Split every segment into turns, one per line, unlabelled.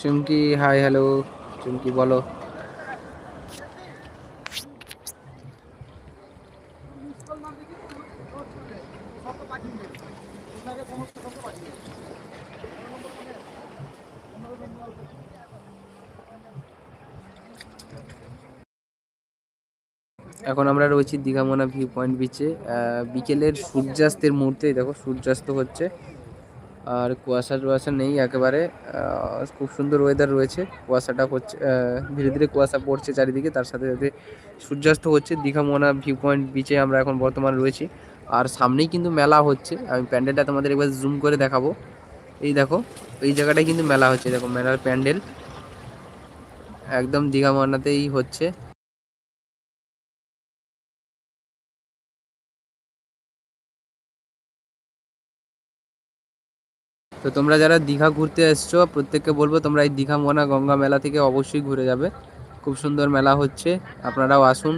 চুমকি, hi hello, চুমকি বলো। এখন আমরা রয়েছি দীঘামোনা ভিউ পয়েন্ট বিচে বিকেলের সূর্যাস্তের মুহূর্তে দেখো, সূর্যাস্ত হচ্ছে। আর কুয়াশা টুয়াশা নেই একেবারে। খুব সুন্দর ওয়েদার রয়েছে। কুয়াশাটা হচ্ছে ধীরে ধীরে কুয়াশা পড়ছে চারিদিকে, তার সাথে সাথে সূর্যাস্ত হচ্ছে। দীঘামোনা ভিউ পয়েন্ট বিচে আমরা এখন বর্তমান রয়েছি। আর সামনেই কিন্তু মেলা হচ্ছে। আমি প্যান্ডেলটা তোমাদের একবার জুম করে দেখাবো। এই দেখো, এই জায়গাটায় কিন্তু মেলা হচ্ছে। দেখো, মেলার প্যান্ডেল একদম দীঘামোনাতেই হচ্ছে। তো তোমরা যারা দীঘা ঘুরতে এসছো, প্রত্যেককে বলব তোমরা এই দীঘা মোনা গঙ্গা মেলা থেকে অবশ্যই ঘুরে যাবে। খুব সুন্দর মেলা হচ্ছে, আপনারাও আসুন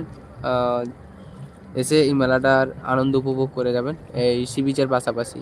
এসে এই মেলাটার আনন্দ উপভোগ করে যাবেন, এই সি বিচের পাশাপাশি।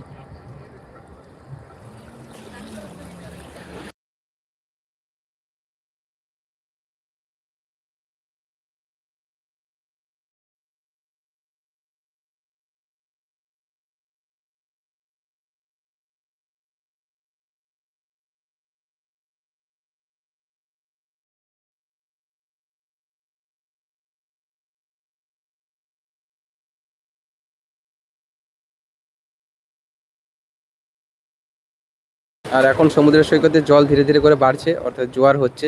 আর এখন সমুদ্র সৈকতে জল ধীরে ধীরে করে বাড়ছে অর্থাৎ জোয়ার হচ্ছে।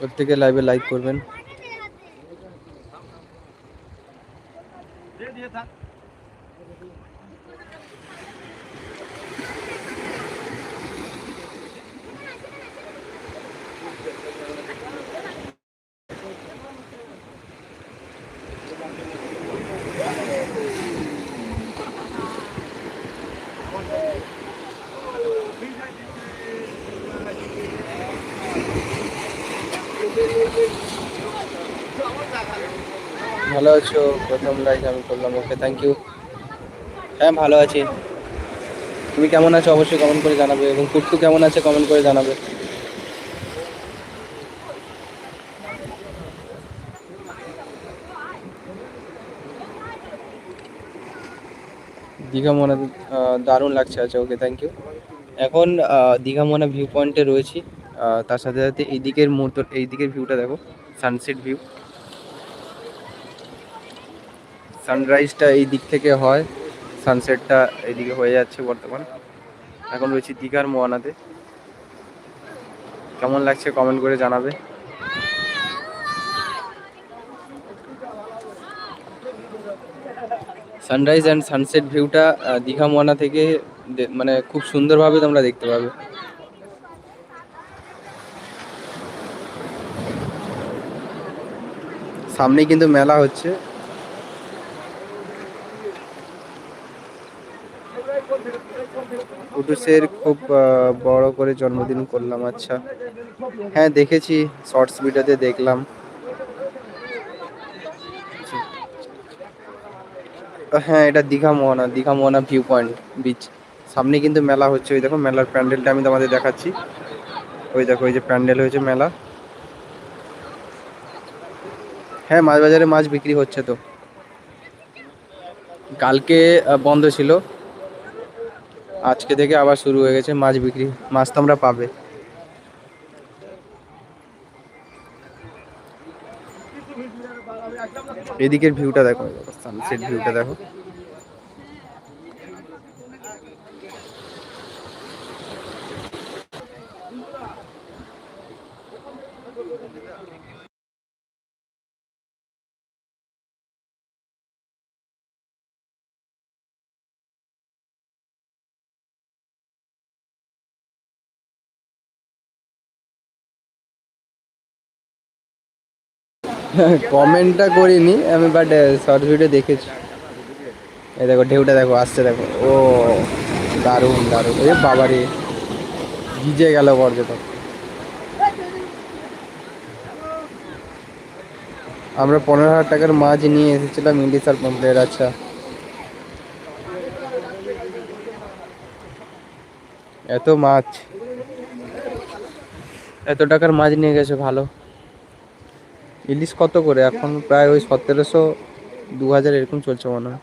প্রত্যেকে লাইভে লাইক করবেন। ভালো আছো? প্রথম লাইক আমি করলাম। ওকে থ্যাংক ইউ হ্যাঁ ভালো আছি। তুমি কেমন আছো? অবশ্যই কমেন্ট করে জানাবে এবং কুট্টু কেমন আছে কমেন্ট করে জানাবে। দীঘা মনে দারুণ লাগছে আচ্ছা ওকে থ্যাংক ইউ এখন দীঘা মনা ভিউ পয়েন্টে রয়েছি। তার সাথে সাথে এই দিকের মুহূর্ত এই দিকের ভিউটা দেখো। সানসেট ভিউ সানরাইজটা এই দিক থেকে হয়, সানসেটটা এইদিকে হয়ে যাচ্ছে বর্তমান। এখন রয়েছি দীঘার মোয়ানাতে। কেমন লাগছে কমেন্ট করে জানাবে। সানরাইজ অ্যান্ড সানসেট ভিউটা দীঘা মোহনা থেকে মানে খুব সুন্দরভাবে তোমরা দেখতে পাবে। সামনেই কিন্তু মেলা হচ্ছে। কুটুসের খুব বড় করে জন্মদিন করলাম আচ্ছা। হ্যাঁ দেখেছি, শর্টস ভিডিওতে দেখলাম। হ্যাঁ এটা Digha Mohana Digha Mohana view point beach সামনে কিন্তু মেলা হচ্ছে, ওই দেখো, মেলার প্যান্ডেলটা আমি তোমাদের দেখাচ্ছি। ওই দেখো, ওই যে প্যান্ডেল হয়েছে, মেলা। হ্যাঁ মাছ বাজারে মাছ বিক্রি হচ্ছে তো। কালকে বন্ধ ছিল। আজকে থেকে আবার শুরু হয়ে গেছে মাছ বিক্রি। মাছ তোমরা পাবে। এদিকের ভিউটা দেখো। সানসেট ভিউটা দেখো। কমেন্টটা করিনি, আমি বাট শর্ট ভিডিও দেখেছি। এই দেখো, ঢেউটা দেখো, আসছে দেখো। ও, দারুণ দারুণ। এ বাবারে, ভিজে গেল পর্যটক। আমরা পনেরো হাজার টাকার মাছ নিয়ে এসেছিলাম ইলিশ আর পম্পলেট আচ্ছা। এত মাছ। এত টাকার মাছ নিয়ে গেছে, ভালো। ইলিশ কত করে? এখন প্রায় ওই সতেরোশো দু হাজার এরকম চলছে মনে হয়।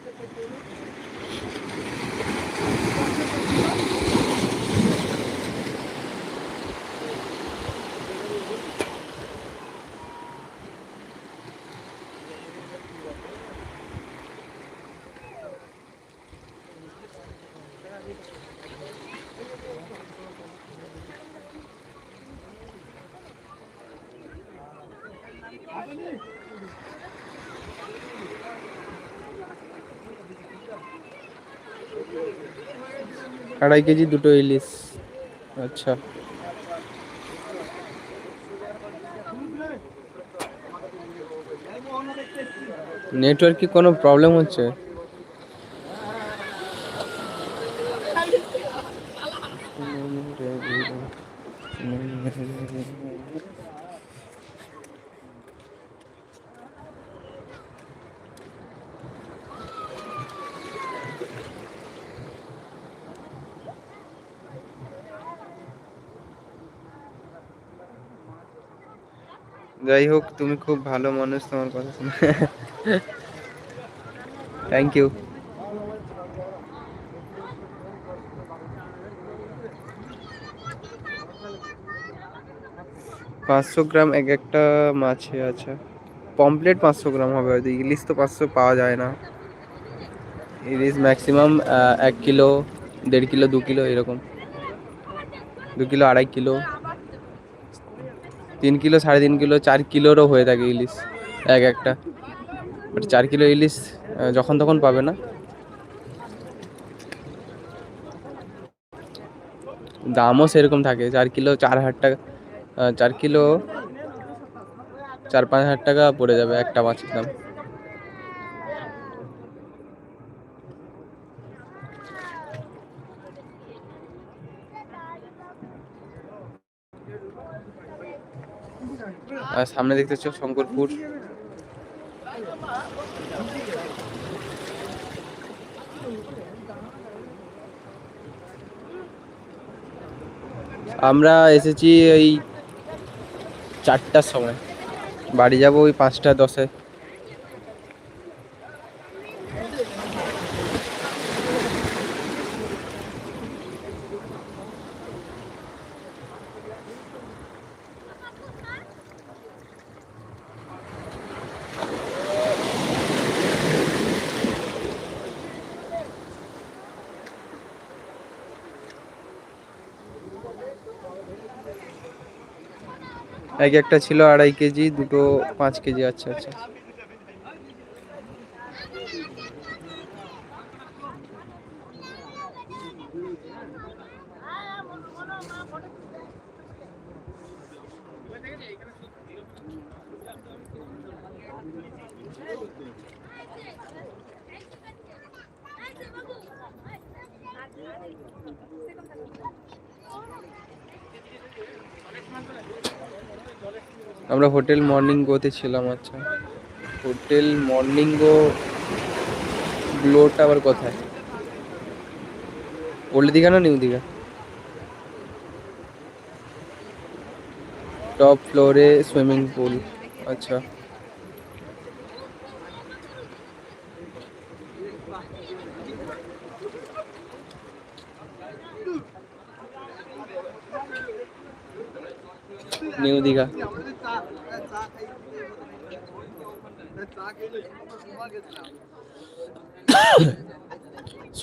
আড়াই কেজি দুটো ইলিশ। আচ্ছা। নেটওয়ার্ক কি কোনো প্রবলেম হচ্ছে? তুমি খুব ভালো মানুষ, তোমার কথা শুনে। থ্যাংক ইউ পাঁচশো গ্রাম এক একটা মাছে আচ্ছা পমপ্লেট পাঁচশো গ্রাম হবে হয়তো ইলিশ তো পাঁচশো পাওয়া যায় না। ইলিশ ম্যাক্সিমাম এক কিলো, দেড় কিলো, দু কিলো এরকম। দু কিলো, আড়াই কিলো। তিন কিলো, সাড়ে তিন কিলো, চার কিলোরও হয়ে থাকে ইলিশ, এক একটা। বাট চার কিলো ইলিশ যখন তখন পাবে না। দামও সেরকম থাকে, চার কিলো, চার হাজার টাকা চার কিলো, চার পাঁচ হাজার টাকা পড়ে যাবে একটা মাছের দাম। আর সামনে দেখতে পাচ্ছ শঙ্করপুর। আমরা এসেছি এই চারটার সময়। বাড়ি যাব ওই পাঁচটা, দশে। আগে একটা ছিল আড়াই কেজি দুটো পাঁচ কেজি আচ্ছা আচ্ছা Thank you. আমরা হোটেল মর্নিং গোতে ছিলাম আচ্ছা। হোটেল মর্নিং গো গ্লোটা আবার কোথায়? ওল্ড দীঘা না নিউ দীঘা? টপ ফ্লোরে সুইমিং পুল আচ্ছা। নিউ দীঘা।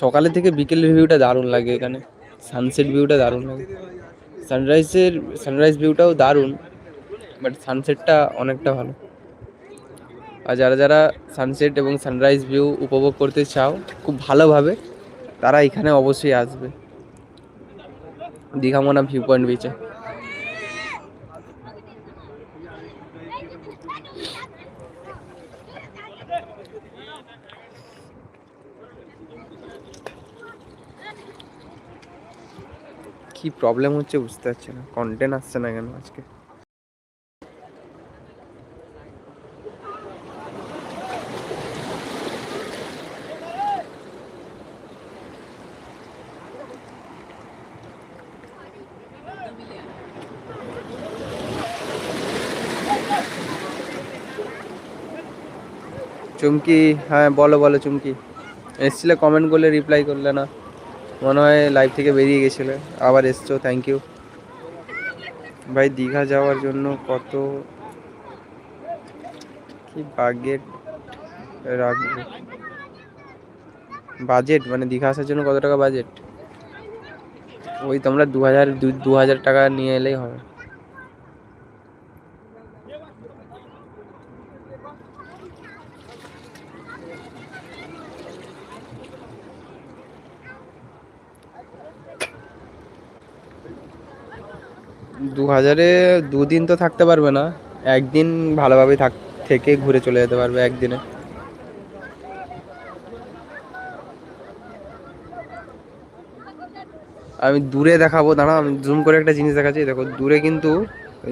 সকালে থেকে বিকেলের ভিউটা দারুণ লাগে এখানে। সানসেট ভিউটা দারুণ লাগে। সানরাইজের সানরাইজ ভিউটাও দারুণ বাট সানসেটটা অনেকটা ভালো। আর যারা যারা সানসেট এবং সানরাইজ ভিউ উপভোগ করতে চাও, খুব ভালোভাবে তারা এখানে অবশ্যই আসবে। দীঘামোনা ভিউ পয়েন্ট বিচে কি প্রবলেম হচ্ছে বুঝতে পারছি না। কন্টেন্ট আসছে না কেন আজকে? চুমকি হ্যাঁ বলো বলো, চুমকি। এসছিলে কমেন্ট করলে রিপ্লাই করলে না। মনে হয় লাইভ থেকে বেরিয়ে গেছিলে। আবার এসছো থ্যাংক ইউ ভাই, দীঘা যাওয়ার জন্য কত কি বাগেট রাখব? বাজেট মানে দীঘা আসার জন্য কত টাকা বাজেট ওই তোমরা দু হাজার দু হাজার টাকা নিয়ে এলেই হবে। দু হাজারে দুদিন তো থাকতে পারবে না। একদিন ভালোভাবে থাক থেকে ঘুরে চলে যেতে পারবে একদিনে। আমি দূরে দেখাবো দাঁড়া আমি জুম করে একটা জিনিস দেখাচ্ছি। দেখো দূরে কিন্তু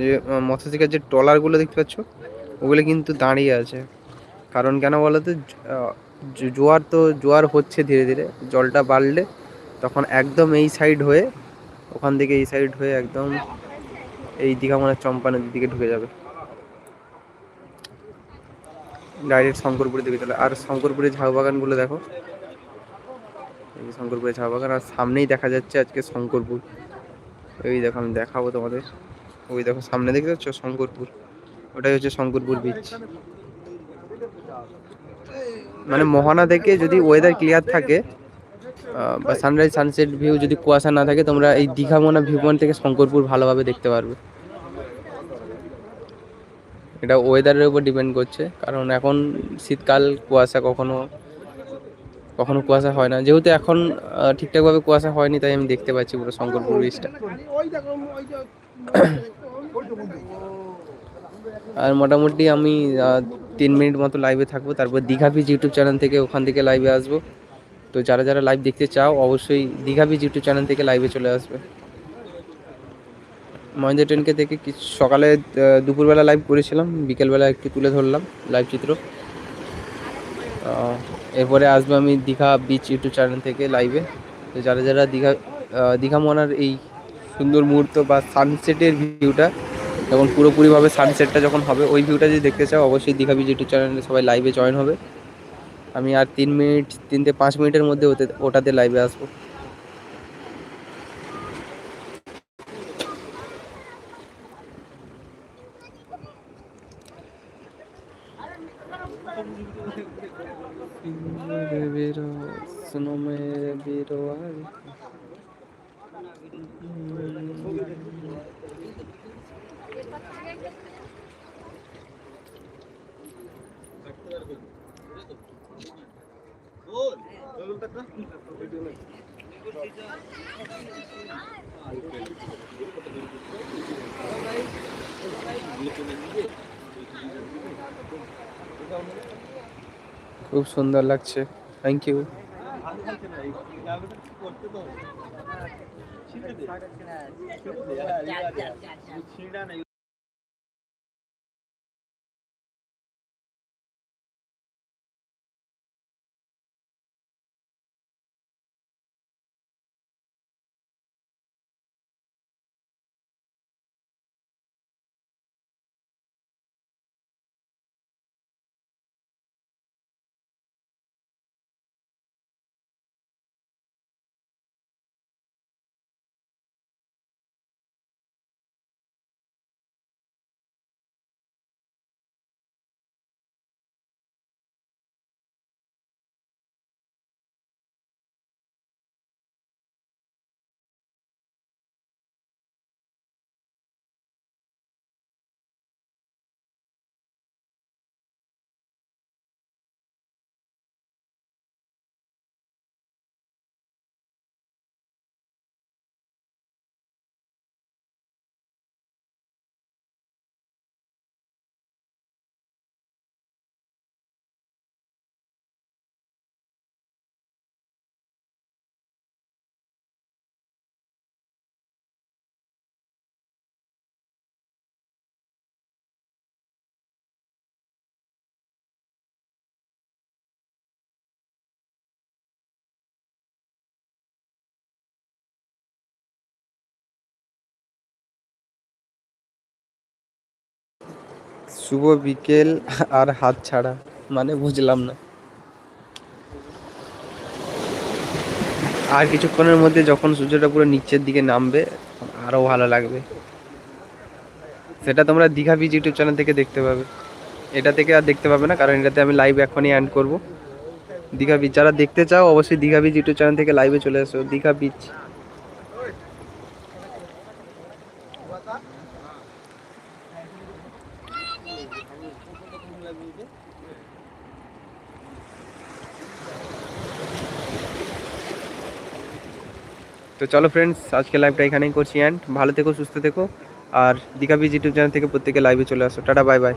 যে আহ, মৎস্যশিকার যে ট্রলারগুলো দেখতে পাচ্ছ ওগুলো কিন্তু দাঁড়িয়ে আছে। কারণ কেন বলো তো জোয়ার তো জোয়ার হচ্ছে ধীরে ধীরে। জলটা বাড়লে তখন একদম এই সাইড হয়ে ওখান থেকে এই সাইড হয়ে একদম এই দীঘা মানে চম্পা নদীর দিকে ঢুকে যাবে। ডাইরেক্ট শঙ্করপুরের দিকে চলে। আর শঙ্করপুরের ঝাউ বাগানগুলো দেখো। এই শঙ্করপুরের ঝাউ বাগান আর সামনেই দেখা যাচ্ছে আজকে শঙ্করপুর। ওই দেখো, আমি দেখাবো তোমাদের। ওই দেখো, সামনে দেখতে পাচ্ছ শঙ্করপুর? ওটাই হচ্ছে শঙ্করপুর বিচ মানে মোহনা থেকে যদি ওয়েদার ক্লিয়ার থাকে বা সানরাইজ সানসেট ভিউ যদি কুয়াশা না থাকে, তোমরা এই দীঘা মোনা ভিউ পয়েন্ট থেকে শঙ্করপুর ভালোভাবে দেখতে পারবে। এটা ওয়েদারের উপর ডিপেন্ড করছে, কারণ এখন শীতকাল, কুয়াশা কখনো কখনো কুয়াশা হয় না। যেহেতু এখন ঠিকঠাকভাবে কুয়াশা হয়নি, তাই আমি দেখতে পাচ্ছি পুরো শঙ্করপুর বিচটা আর মোটামুটি আমি তিন মিনিট মতো লাইভে থাকব, তারপর দীঘা বিচ ইউটিউব চ্যানেল থেকে ওখান থেকে লাইভে আসব। তো যারা যারা লাইভ দেখতে চাও, অবশ্যই দীঘা বিচ ইউটিউব চ্যানেল থেকে লাইভে চলে আসবে। মহেন্দ্র ট্রেনকে থেকে কিছু সকালে দুপুরবেলা লাইভ করেছিলাম, বিকেলবেলা একটু তুলে ধরলাম লাইভ চিত্র। এরপরে আসব আমি দীঘা বিচ ইউটিউব চ্যানেল থেকে লাইভে তো যারা যারা দীঘা দীঘা মনার এই সুন্দর মুহূর্ত বা সানসেটের ভিউটা যখন পুরোপুরিভাবে সানসেটটা যখন হবে, ওই ভিউটা যদি দেখতে চাও, অবশ্যই দীঘা বিচ ইউটিউব চ্যানেলে সবাই লাইভে জয়েন হবে। আমি আর তিন মিনিট, তিন থেকে পাঁচ মিনিটের মধ্যে ওতে, ওটাতে লাইভে আসব Thank you. খুব সুন্দর লাগছে। থ্যাংক ইউ শুভ বিকেল আর হাত ছাড়া। মানে বুঝলাম না। আর কিছুক্ষণের মধ্যে যখন সূর্যটা পুরো নিচের দিকে নামবে আরও ভালো লাগবে। সেটা তোমরা দীঘা বিচ ইউটিউব চ্যানেল থেকে দেখতে পাবে। এটা থেকে আর দেখতে পাবে না, কারণ এটাতে আমি লাইভ এখনই অ্যান্ড করব। দীঘা বিচ যারা দেখতে চাও, অবশ্যই দীঘা বিচ ইউটিউব চ্যানেল থেকে লাইভে চলে এসো। দীঘা বিচ তো চলো ফ্রেন্ডস আজকে লাইভটা এখানেই করছি অ্যান্ড ভালো থেকো, সুস্থ থেকো। আর দীঘা বিজ ইউটিউব চ্যানেল থেকে প্রত্যেকে লাইভে চলে আসো। Tata bye bye